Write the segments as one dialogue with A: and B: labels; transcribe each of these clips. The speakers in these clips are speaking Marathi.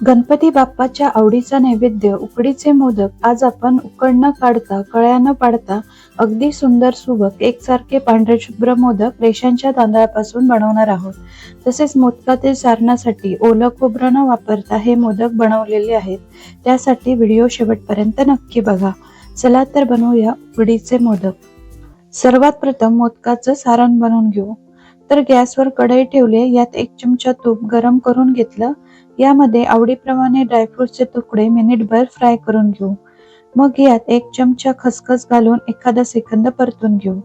A: गणपती बाप्पाच्या आवडीचा नैवेद्य उकडीचे मोदक आज आपण उकड न काढता कळ्या न पाडता अगदी सुंदर सुबक एकसारखे पांढरे शुभ्र मोदक रेशांच्या तांदळापासून बनवणार आहोत. तसेच मोदकातील सारणासाठी ओलं खोबरं न वापरता हे मोदक बनवलेले आहेत. त्यासाठी व्हिडिओ शेवटपर्यंत नक्की बघा. चला तर बनवूया उकडीचे मोदक. सर्वात प्रथम मोदकाचं सारण बनवून घेऊ. तर गॅसवर कढई ठेवले यात एक चमचा तूप गरम करून घेतलं. यामध्ये आवडीप्रमाणे ड्रायफ्रुटचे तुकडे मिनिटभर फ्राय करून घेऊ. मग यात एक चमचा खसखस घालून एखादा सेकंद परतून घेऊ.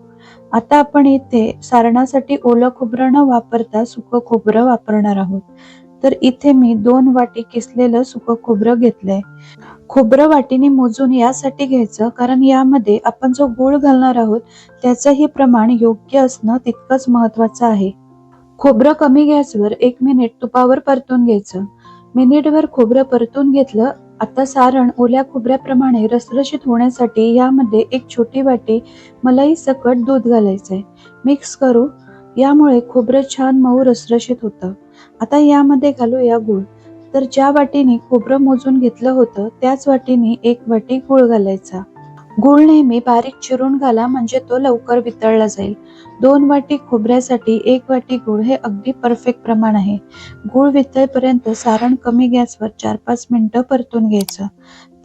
A: आता आपण इथे सारणासाठी ओलं खोबरं न वापरता सुकं खोबरं वापरणार आहोत. तर इथे मी दोन वाटी किसलेलं सुकं खोबरं घेतलंय. खोबरं वाटीने मोजून यासाठी घ्यायचं कारण यामध्ये आपण जो गूळ घालणार आहोत त्याचंही प्रमाण योग्य असणं तितकंच महत्वाचं आहे. खोबरं कमी गॅसवर एक मिनिट तुपावर परतून घ्यायचं. मिनिटभर खोबरं परतून घेतलं. आता सारण ओल्या खोबऱ्याप्रमाणे रसरशीत होण्यासाठी यामध्ये एक छोटी वाटी मलाई सकट दूध घालायचंय. मिक्स करू. यामुळे खोबरं छान मऊ रसरशीत होतं. आता यामध्ये घालूया गूळ. तर ज्या वाटीने खोबरं मोजून घेतलं होतं त्याच वाटीने एक वाटी गूळ घालायचा. गूळ नेहमी बारीक चिरून घाला म्हणजे तो लवकर वितळला जाईल. दोन वाटी खोबऱ्यासाठी एक वाटी गूळ हे अगदी परफेक्ट प्रमाण आहे. गूळ वितळेपर्यंत सारण कमी गॅसवर चार पाच मिनिटं परतून घ्यायचं.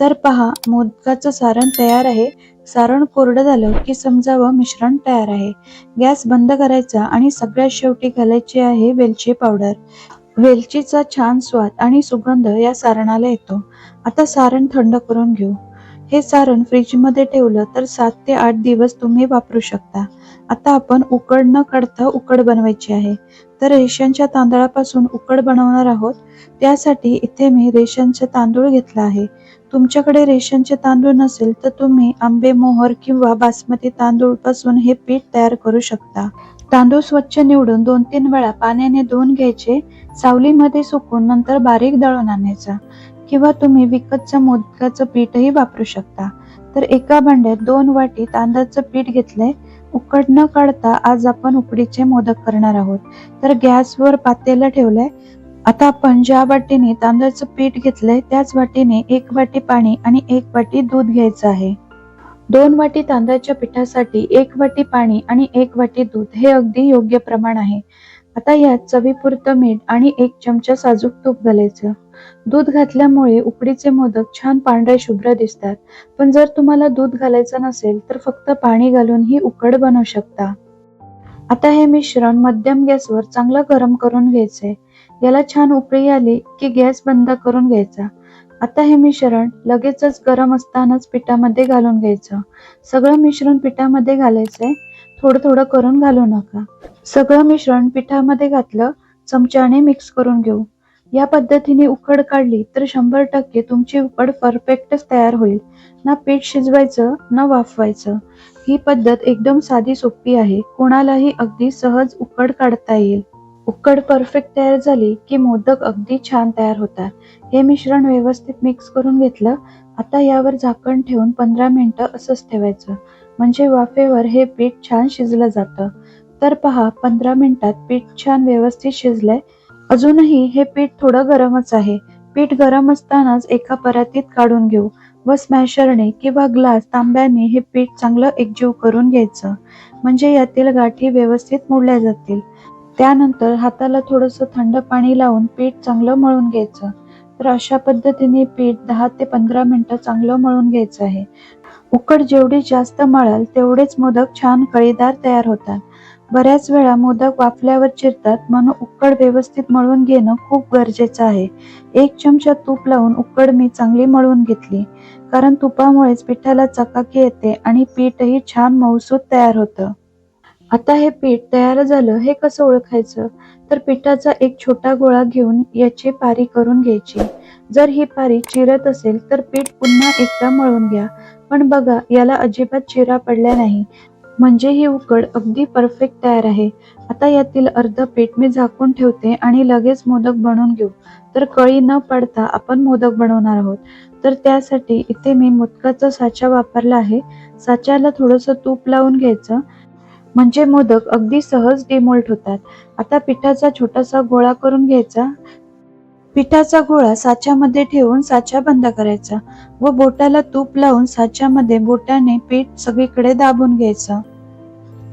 A: तर पहा मोदकाचं सारण तयार आहे. सारण कोरडं झालं की समजावं मिश्रण तयार आहे. गॅस बंद करायचा आणि सगळ्यात शेवटी घालायची आहे वेलची पावडर. वेलचीचा छान स्वाद आणि सुगंध या सारणाला येतो. आता सारण थंड करून घेऊ. हे सारण फ्रीजमध्ये ठेवलं तर सात ते आठ दिवस तुम्ही वापरू शकता. आता आपण उकड न काढता उकड बनवायची आहे. तर रेशनच्या तांदळापासून उकड बनवणार आहोत. त्यासाठी इथे मी रेशनचे तांदूळ घेतला आहे. तुमच्याकडे रेशनचे तांदूळ नसेल तर तुम्ही आंबे मोहर किंवा बासमती तांदूळपासून हे पीठ तयार करू शकता. तांदूळ स्वच्छ निवडून दोन तीन वेळा पाण्याने धुवून घ्यायचे. सावलीमध्ये सुकून नंतर बारीक दळून आणायचा. किंवा तुम्ही विकतचं मोदकाचं पीठही वापरू शकता. तर एका भांड्यात दोन वाटी तांदळाचं पीठ घेतलंय. उकड न काढता आज आपण उकडीचे मोदक करणार आहोत. तर गॅसवर पातेलं ठेवलंय. आता आपण ज्या वाटीने तांदळाचं पीठ घेतलंय त्याच वाटीने एक वाटी पाणी आणि एक वाटी दूध घ्यायचं आहे. दोन वाटी तांदळाच्या पिठासाठी एक वाटी पाणी आणि एक वाटी दूध हे अगदी योग्य प्रमाण आहे. आता यात चवीपुरतं मीठ आणि एक चमचा साजूक तूप घालायचं. दूध घातल्यामुळे उकडीचे मोदक छान पांढरे शुभ्र दिसतात. पण जर तुम्हाला दूध घालायचं नसेल तर फक्त पाणी घालून ही उकड बनवू शकता. आता हे मिश्रण मध्यम गॅसवर चांगलं गरम करून घ्यायचंय याला छान उकळी आली की गॅस बंद करून घ्यायचा. आता हे मिश्रण लगेचच गरम असतानाच पिठामध्ये घालून घ्यायचं. सगळं मिश्रण पिठामध्ये घालायचंय. थोडं थोडं करून घालू नका. सगळं मिश्रण पिठामध्ये घातलं चमच्याने मिक्स करून घेऊ. या पद्धतीने उकड काढली तर शंभर टक्के तुमची उकड परफेक्टच तयार होईल. ना पीठ शिजवायचं ना वाफवायचं. ही पद्धत एकदम साधी सोपी आहे. कोणालाही अगदी सहज उकड काढता येईल. उकड परफेक्ट तयार झाली की मोदक अगदी छान तयार होतात. हे मिश्रण व्यवस्थित मिक्स करून घेतलं. आता यावर झाकण ठेवून पंधरा मिनिटं असंच ठेवायचं. म्हणजे वाफेवर हे पीठ छान शिजलं जातं. तर पहा पंधरा मिनिटात पीठ छान व्यवस्थित शिजलंय. अजूनही हे पीठ थोडं गरमच आहे. पीठ गरम असतानाच एका परातीत काढून घेऊ व स्मॅशरने किंवा ग्लास तांब्याने हे पीठ चांगलं एकजीव करून घ्यायचं. म्हणजे यातील गाठी व्यवस्थित मोडल्या जातील. त्यानंतर हाताला थोडंसं थंड पाणी लावून पीठ चांगलं मळून घ्यायचं. तर अशा पद्धतीने पीठ दहा ते पंधरा मिनिटं चांगलं मळून घ्यायचं आहे. उकड जेवढी जास्त मळाल तेवढेच मोदक छान कळीदार तयार होतात. बऱ्याच वेळा मोदक वाफल्यावर चिरतात म्हणून उकड व्यवस्थित मळून घेणं खूप गरजेचं आहे. एक चमचा तूप लावून उकड मी चांगली मळून घेतली कारण तुपामुळेच पिठाला चकाकी येते आणि पीठही छान मऊसूत तयार होतं. आता हे पीठ तयार झालं हे कसं ओळखायचं? तर पिठाचा एक छोटा गोळा घेऊन याची पारी करून घ्यायची. जर ही पारी चिरत असेल तर पीठ पुन्हा एकदा मळून घ्या. पण बघा याला अजिबात चिरा पडल्या नाही. म्हणजे ही उकड अगदी परफेक्ट तयार आहे. आता यातील अर्ध पीठ मी झाकून ठेवते आणि लगेच मोदक बनवून घेऊ. तर कळी न पडता आपण मोदक बनवणार आहोत. तर त्यासाठी इथे मी मोदकाचा साचा वापरला आहे. साच्याला थोडंसं तूप लावून घ्यायचं. म्हणजे मोदक अगदी सहज डिमोल्ट होतात. आता पिठाचा छोटासा गोळा करून घ्यायचा. पिठाचा गोळा साच्यामध्ये ठेवून साचा बंद करायचा व बोटाला तूप लावून साच्यामध्ये बोटाने पीठ सगळीकडे दाबून घ्यायचं.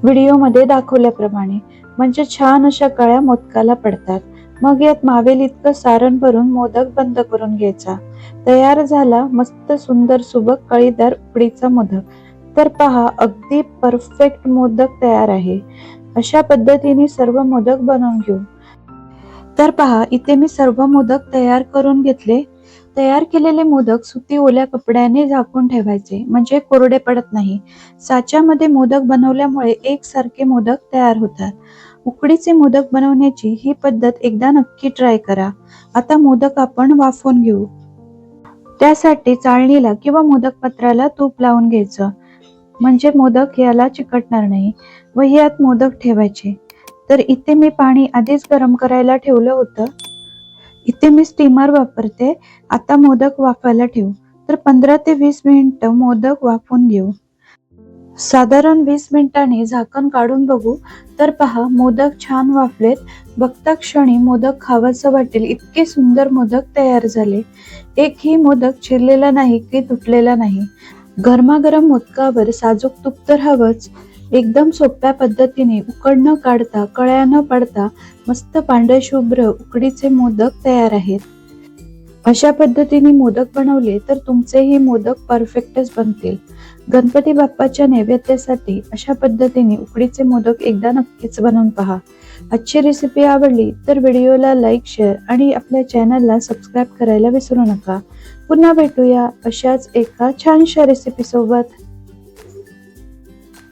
A: व्हिडिओमध्ये दाखवल्याप्रमाणे म्हणजे छान अशा कळ्या मोदकाला पडतात. मग यात मावेल इतकं सारण भरून मोदक बंद करून घ्यायचा. तयार झाला मस्त सुंदर सुबक कळीदार उकडीचा मोदक. तर पहा अगदी परफेक्ट मोदक तयार आहे. अशा पद्धतीने सर्व मोदक बनवून घेऊ. तर पहा इथे मी सर्व मोदक तयार करून घेतले. तयार केलेले मोदक सुती ओल्या कपड्याने झाकून ठेवायचे म्हणजे कोरडे पडत नाही. साच्यामध्ये मोदक बनवल्यामुळे एकसारखे मोदक तयार होतात. उकडीचे मोदक बनवण्याची ही पद्धत एकदा नक्की ट्राय करा. आता मोदक आपण वाफवून घेऊ. त्यासाठी चाळणीला किंवा मोदक पत्राला तूप लावून घ्यायचं. म्हणजे मोदक याला चिकटणार नाही व यात मोदक ठेवायचे. तर इथे मी पाणी आधीच गरम करायला ठेवलं होतं. इथे मी स्टीमर वापरते. आता मोदक वाफायला ठेवू. तर पंधरा ते वीस मिनिटं मोदक वाफवून घेऊ. साधारण वीस मिनिटांनी झाकण काढून बघू. तर पहा मोदक छान वाफलेत. बघता क्षणी मोदक खावाचं वाटेल. इतके सुंदर मोदक तयार झाले. एकही मोदक चिरलेला नाही की तुटलेला नाही. गरमागरम मोदकावर साजूक तूप तर हवंच. एकदम सोप्या पद्धतीने उकड न काढता कळ्या न पडता मस्त पांढरे शुभ्र उकडीचे मोदक तयार आहेत. अशा पद्धतीने मोदक बनवले तर तुमचेही मोदक परफेक्टच बनतील. गणपती बाप्पाच्या नैवेद्यासाठी अशा पद्धतीने उकडीचे मोदक एकदा नक्कीच बनवून पहा. आजची रेसिपी आवडली तर व्हिडिओला लाईक शेअर आणि आपल्या चॅनलला सबस्क्राईब करायला विसरू नका. पुन्हा भेटूया अशाच एका छानशा रेसिपी सोबत.